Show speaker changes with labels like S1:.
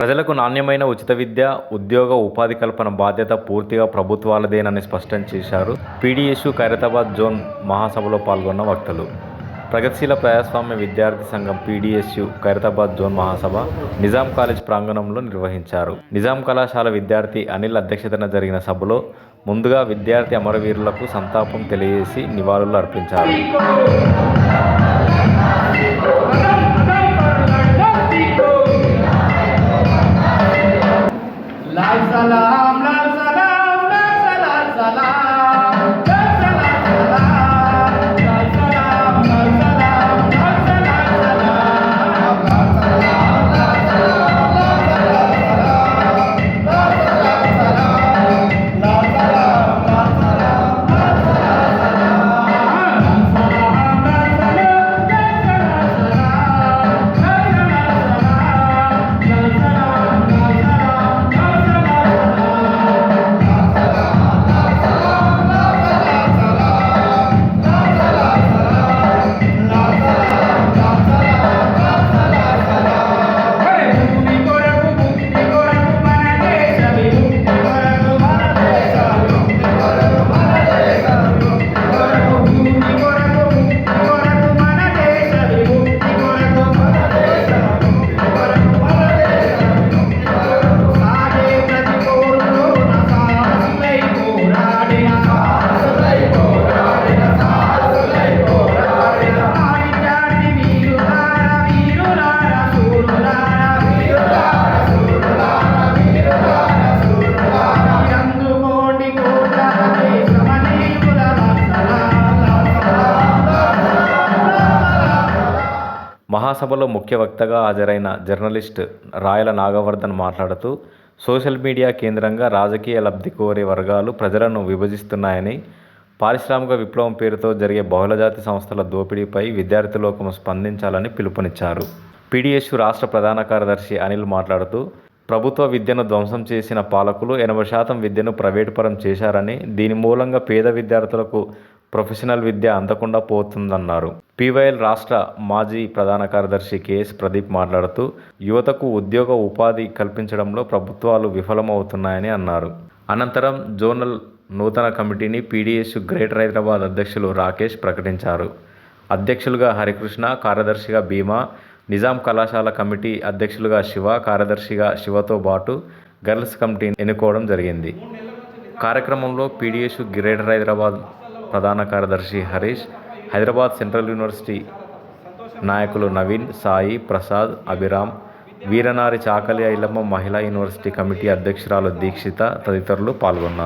S1: ప్రజలకు నాణ్యమైన ఉచిత విద్య ఉద్యోగ ఉపాధి కల్పన బాధ్యత పూర్తిగా ప్రభుత్వాలదేనని స్పష్టం చేశారు పీడీఎస్యు ఖైరతాబాద్ జోన్ మహాసభలో పాల్గొన్న వక్తలు. ప్రగతిశీల ప్రజాస్వామ్య విద్యార్థి సంఘం పీడీఎస్యు ఖైరతాబాద్ జోన్ మహాసభ నిజాం కాలేజ్ ప్రాంగణంలో నిర్వహించారు. నిజాం కళాశాల విద్యార్థి అనిల్ అధ్యక్షతన జరిగిన సభలో ముందుగా విద్యార్థి అమరవీరులకు సంతాపం తెలియజేసి నివాళులు అర్పించారు. మహాసభలో ముఖ్య వక్తగా హాజరైన జర్నలిస్ట్ రాయల నాగవర్ధన్ మాట్లాడుతూ సోషల్ మీడియా కేంద్రంగా రాజకీయ లబ్ధి కోరే వర్గాలు ప్రజలను విభజిస్తున్నాయని పారిశ్రామిక విప్లవం పేరుతో జరిగే బహుళజాతి సంస్థల దోపిడీపై విద్యార్థిలోకం స్పందించాలని పిలుపునిచ్చారు. పీడీఎస్ రాష్ట్ర ప్రధాన కార్యదర్శి అనిల్ మాట్లాడుతూ ప్రభుత్వ విద్యను ధ్వంసం చేసిన పాలకులు ఎనభై శాతం విద్యను ప్రైవేటు పరం చేశారని దీని మూలంగా పేద విద్యార్థులకు ప్రొఫెషనల్ విద్య అందకుండా పోతుందన్నారు. పీవైఎల్ రాష్ట్ర మాజీ ప్రధాన కార్యదర్శి కెఎస్ ప్రదీప్ మాట్లాడుతూ యువతకు ఉద్యోగ ఉపాధి కల్పించడంలో ప్రభుత్వాలు విఫలమవుతున్నాయని అన్నారు. అనంతరం జోనల్ నూతన కమిటీని పీడీఎస్ గ్రేటర్ హైదరాబాద్ అధ్యక్షులు రాకేష్ ప్రకటించారు. అధ్యక్షులుగా హరికృష్ణ కార్యదర్శిగా భీమా నిజాం కళాశాల కమిటీ అధ్యక్షులుగా శివ కార్యదర్శిగా శివతో పాటు గర్ల్స్ కమిటీని ఎన్నుకోవడం జరిగింది. కార్యక్రమంలో పీడీఎస్ గ్రేటర్ హైదరాబాద్ ప్రధాన కార్యదర్శి హరీష్ హైదరాబాద్ సెంట్రల్ యూనివర్సిటీ నాయకులు నవీన్ సాయి ప్రసాద్ అభిరామ్ వీరనారి చాకలి ఐలమ్మ మహిళా యూనివర్సిటీ కమిటీ అధ్యక్షురాలు దీక్షిత తదితరులు పాల్గొన్నారు.